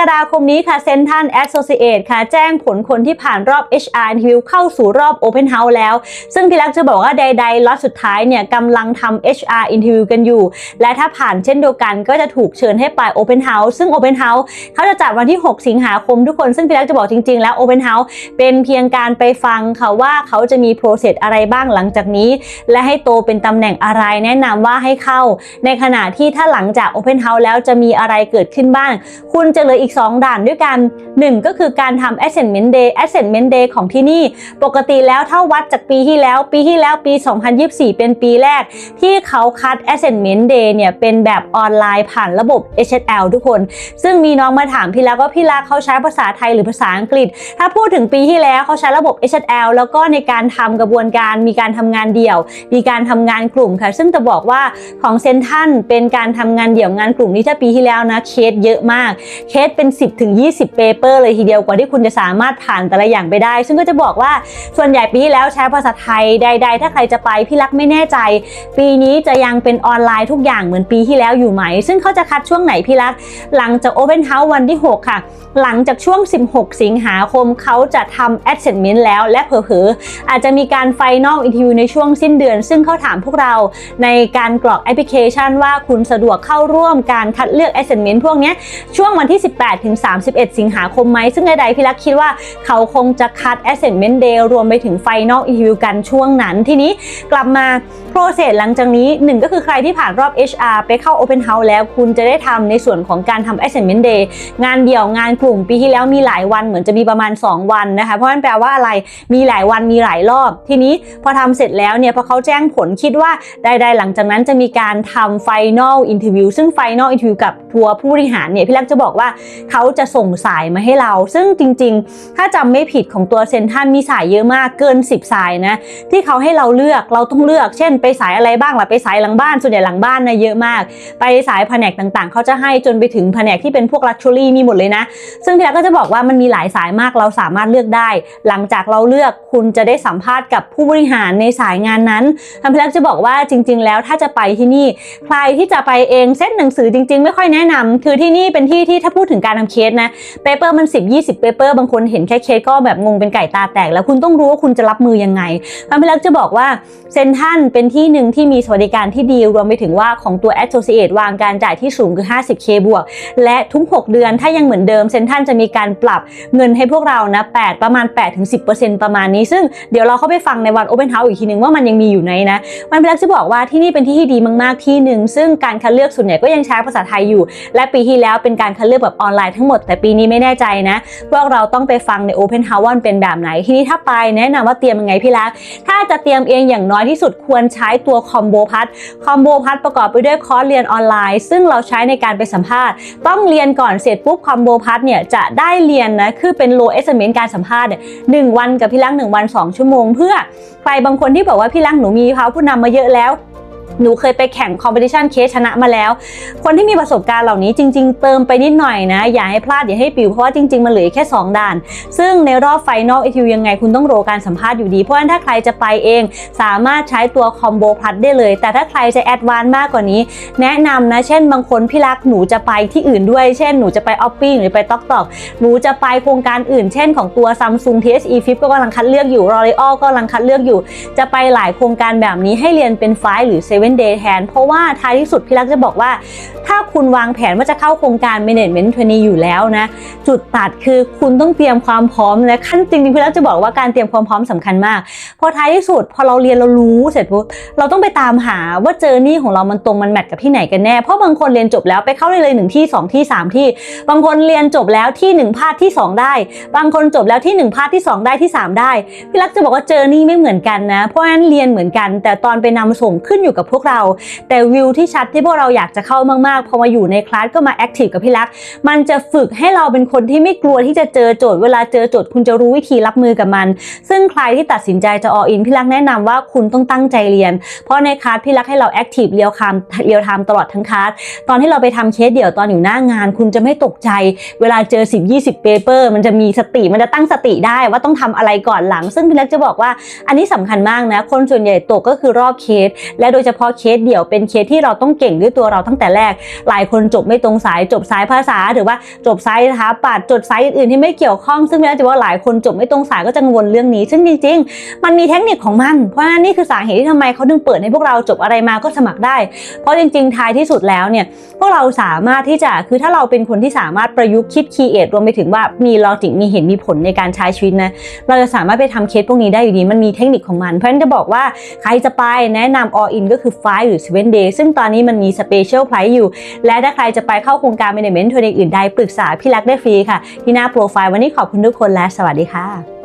กฎาคมนี้ค่ะเซนทันแอสโซ i เ t e ค่ะ แจ้งผลคนที่ผ่านรอบ HR interview เข้าสู่รอบ Open House แล้ว ซึ่งพี่รักจะบอกว่าใดๆล็อตสุดท้ายเนี่ยกำลังทำ HR interview กันอยู่ และถ้าผ่านเช่นเดียวกันก็จะถูกเชิญให้ไป Open House ซึ่ง Open House เขาจะจัดวันที่ 6 สิงหาคมทุกคน ซึ่งพี่รักจะบอกจริงๆ แล้ว Open House เป็นเพียงการไปฟังค่ะว่าเขาจะมีโปรเซสอะไรบ้างหลังจากนี้ และให้โตเป็นตำแหน่งอะไรแนะนำว่าให้เข้า ในขณะที่ถ้าหลังจาก Open House แล้วจะมีอะไรเกิดขึ้นบ้าง คุณจะเหลืออีก2 ด่านด้วยกัน 1 ก็คือการทำ Assessment Day Assessment Day ของที่นี่ ปกติแล้วถ้าวัดจากปีที่แล้ว ปีที่แล้วปี 2024 เป็นปีแรก ที่เขาคัด Assessment Day เนี่ยเป็นแบบออนไลน์ผ่านระบบ HSL ทุกคน ซึ่งมีน้องมาถามพี่ลักว่าพี่ลักเขาใช้ภาษาไทยหรือภาษาอังกฤษ ถ้าพูดถึงปีที่แล้วเขาใช้ระบบ HSL แล้วก็ในการทำกระบวนการมีการทำงานเดี่ยว มีการทำงานกลุ่มค่ะ ซึ่งจะบอกว่าของเซนทันเป็นการทำงานเดี่ยวงานกลุ่มนี้ถ้าปีที่แล้วนะเคสเยอะมากเคสเป็น 10ถึง20 เปเปอร์เลยทีเดียวกว่าที่คุณจะสามารถผ่านแต่ละอย่างไปได้ ซึ่งก็จะบอกว่าส่วนใหญ่ปีที่แล้วใช้ภาษาไทยใด ๆ ถ้าใครจะไปพี่รักไม่แน่ใจ ปีนี้จะยังเป็นออนไลน์ทุกอย่างเหมือนปีที่แล้วอยู่ไหม ซึ่งเขาจะคัดช่วงไหนพี่รัก หลังจาก Open House วันที่ 6 ค่ะ หลังจากช่วง 16 สิงหาคมเขาจะทำ Assessment แล้วและเผลอๆอาจจะมีการ Final Interview ในช่วงสิ้นเดือน ซึ่งเขาถามพวกเราในการกรอกแอปพลิเคชันว่าคุณสะดวกเข้าร่วมการคัดเลือก Assessment พวกนี้ช่วงวันที่ 18ถึง 31 สิงหาคมไหม ซึ่งใดๆพี่รักคิดว่าเขาคงจะคัด Assessment Day รวมไปถึง Final Interview กันช่วงนั้น ทีนี้กลับมาโปรเซสหลังจากนี้หนึ่งก็คือใครที่ผ่านรอบ HR ไปเข้า Open House แล้วคุณจะได้ทำในส่วนของการทำ Assessment Day งานเดี่ยวงานกลุ่มปีที่แล้วมีหลายวันเหมือนจะมีประมาณ 2 วันนะคะ เพราะนั่นแปลว่าอะไรมีหลายวันมีหลายรอบ ทีนี้พอทำเสร็จแล้วเนี่ยพอเขาแจ้งผลคิดว่าใดๆหลังจากนั้นจะมีการทำ Final Interview ซึ่ง Final Interview กับทัวร์ผู้บริหารเนี่ยพี่ลักจะบอกว่าเขาจะส่งสายมาให้เรา ซึ่งจริงๆ ถ้าจำไม่ผิดของตัวเซนทันมีสายเยอะมากเกิน 10 สายนะ ที่เขาให้เราเลือกเราต้องเลือก เช่น ไปสายอะไรบ้างล่ะไปสายหลังบ้านส่วนใหญ่หลังบ้านนะเยอะมาก ไปสายแผนกต่างๆ เขาจะให้จนไปถึงแผนกที่เป็นพวกลักชัวรี่มีหมดเลยนะ ซึ่งพี่ลักก็จะบอกว่ามันมีหลายสายมากเราสามารถเลือกได้ หลังจากเราเลือกคุณจะได้สัมภาษณ์กับผู้บริหารในสายงานนั้นทาพี่ลักจะบอกว่าจริง ๆ แล้วถ้าจะไปที่นี่ ใครที่จะไปเองเส้นหนังสือจริง ๆ ไม่ค่อยแนะนำคือที่นี่เป็นที่ที่ถ้าพูดถึงการทำเคสนะเปเปอร์มัน 10 20เปเปอร์บางคนเห็นแค่เคสก็แบบงงเป็นไก่ตาแตก แล้วคุณต้องรู้ว่าคุณจะรับมือยังไงทางพี่ลักจะบอกว่าเซนทันเป็นที่หนึ่งที่มีสวัสดิการที่ดีรวมไปถึงว่าของตัว Associate วางการจ่ายที่สูงคือ 50k บวก และทุก 6 เดือนถ้ายังเหมือนเดิมเซนทันจะมีการปรับเงินให้พวกเรานะ8ประมาณ 8-10%ประมาณนี้ ซึ่งเดี๋ยวเราเข้าไปฟังในวัน Open House อีกทีนึงว่ามันยังมีอยู่ไหนนะมันเป็นลักจะบอกว่าที่นี่เป็นที่ที่ดีมากๆที่หนึ่งซึ่งการคัดเลือกส่วนใหญ่ก็ยังใช้ภาษาไทยอยู่ และปีที่แล้วเป็นการคัดเลือกแบบออนไลน์ทั้งหมดแต่ปีนี้ไม่แน่ใจนะพวกเราต้องไปฟังใน Open House ว่ามันเป็นแบบไหน ที่นี่ถ้าไปแนะนำว่าเตรียมยังไงพี่ลักถ้าจะเตรียมเองอย่างน้อยที่สุดควรใช้ตัวคอมโบพัทคอมโบพัทประกอบไปด้วยคอร์สเรียนออนไลน์ ซึ่งเราใช้ในการไปสัมภาษณ์ ต้องเรียนก่อนเสร็จปุ๊บคอมโบพัทเนี่ยจะได้เรียนนะคือเป็นโลเอสเมนการสัมภาษณ์หนึ่งวันกับพี่ลักหนึ่งวัน 2 ชั่วโมง เพื่อใครบางคนที่บอกว่าพี่ลักหนูมีพาวผู้นำมาเยอะแล้ว หนูเคยไปแข่งคอมเพติชันเคสชนะมาแล้ว คนที่มีประสบการณ์เหล่านี้จริง ๆ เติมไปนิดหน่อยนะ อย่าให้พลาดอย่าให้ปิวเพราะว่าจริง ๆ มันเหลือแค่ 2 ด่าน ซึ่งในรอบไฟนอลไอทิวยังไงคุณต้องโรอการสัมภาษณ์อยู่ดี เพราะฉะนั้นถ้าใครจะไปเอง สามารถใช้ตัวคอมโบพลัดได้เลย แต่ถ้าใครจะแอดวานซ์มากกว่านี้ แนะนำนะ เช่นบางคนพี่รักหนูจะไปที่อื่นด้วย เช่นหนูจะไปออฟปี้หรือไปต็อกตอกหนูจะไปโครงการอื่น เช่นของตัว Samsung TSE Flip ก็กำลังคัดเลือกอยู่ L'Oreal ก็กำลังคัดเลือกอยู่ จะไปหลายโครงการแบบนี้ให้เรียนเป็นไฟล์หรือ7 day แทน เพราะว่าท้ายที่สุดพี่รักจะบอกว่า ถ้าคุณวางแผนว่าจะเข้าโครงการ Management Trainee อยู่แล้วนะ จุดตัดคือคุณต้องเตรียมความพร้อมและขั้นจริงๆพี่รักจะบอกว่าการเตรียมความพร้อมสำคัญมากเพราะท้ายที่สุดพอเราเรียนเรารู้เสร็จปุ๊บเราต้องไปตามหาว่าเจอนี่ของเรามันตรงมันแมทกับที่ไหนกันแน่เพราะบางคนเรียนจบแล้วไปเข้าได้เลยหนึ่งที่สองที่สามที่ บางคนเรียนจบแล้วที่หนึ่งพาดที่สองได้ บางคนจบแล้วที่หนึ่งพาดที่สองได้ที่สามได้พี่รักจะบอกว่าเจอนี่ไม่เหมือนกันนะ เพราะฉะนั้นเรียนเหมือนกัน แต่ตอนไปนำส่งขึ้นอยู่กับพวกเรา แต่วิวที่ชัดที่พวกเราอยากจะเข้ามากๆพอมาอยู่ในคลาสก็มาแอคทีฟกับพี่รัก มันจะฝึกให้เราเป็นคนที่ไม่กลัวที่จะเจอโจทย์เวลาเจอโจทย์คุณจะรู้วิธีรับมือกับมัน ซึ่งใครที่ตัดสินใจจะออินพี่รักแนะนำว่าคุณต้องตั้งใจเรียน เพราะในคลาสพี่รักให้เราแอคทีฟเรียวคามเรียวไทม์ตลอดทั้งคลาสตอนที่เราไปทำเคสเดี่ยวตอนอยู่หน้างาน คุณจะไม่ตกใจ เวลาเจอ 10 20 เปเปอร์ มันจะมีสติมันจะตั้งสติได้ว่าต้องทำอะไรก่อนหลัง ซึ่งพี่เล็กจะบอกว่าอันนี้สำคัญมากนะ คนส่วนใหญ่ตกก็คือรอบเคส และโดยเฉพพาะเคสเดี่ยวเป็นเคสที่เราต้องเก่งด้วยตัวเราตั้งแต่แรก หลายคนจบไม่ตรงสายจบสายภาษา หรือว่าจบสายสถาปัตย์จบสายอื่นๆที่ไม่เกี่ยวข้องซึ่งพี่รักจะว่าหลายคนจบไม่ตรงสายก็จะกังวลเรื่องนี้ ซึ่งจริง ๆ มันมีเทคนิคของมัน เพราะฉะนั้นนี่คือสาเหตุที่ทำไมเขาถึงเปิดให้พวกเราจบอะไรมาก็สมัครได้ เพราะจริงๆท้ายที่สุดแล้วเนี่ยพวกเราสามารถที่จะคือถ้าเราเป็นคนที่สามารถประยุกต์คิดคีเอทรวมไปถึงว่ามีลอจิกมีเหตุมีผลในการใช้ชีวิตนะเราจะสามารถไปทำเคสพวกนี้ได้อยู่ดีมันมีเทคนิคของมัน เพราะฉะนั้นจะบอกว่าใครจะไปแนะนำ all in ก็คือ5 หรือ 7 day ซึ่งตอนนี้มันมี special price อยู่ และถ้าใครจะไปเข้าโครงการ management เทรนอื่นใดปรึกษาพี่รักได้ฟรีค่ะ ที่หน้าโปรไฟล์วันนี้ขอบคุณทุกคนและสวัสดีค่ะ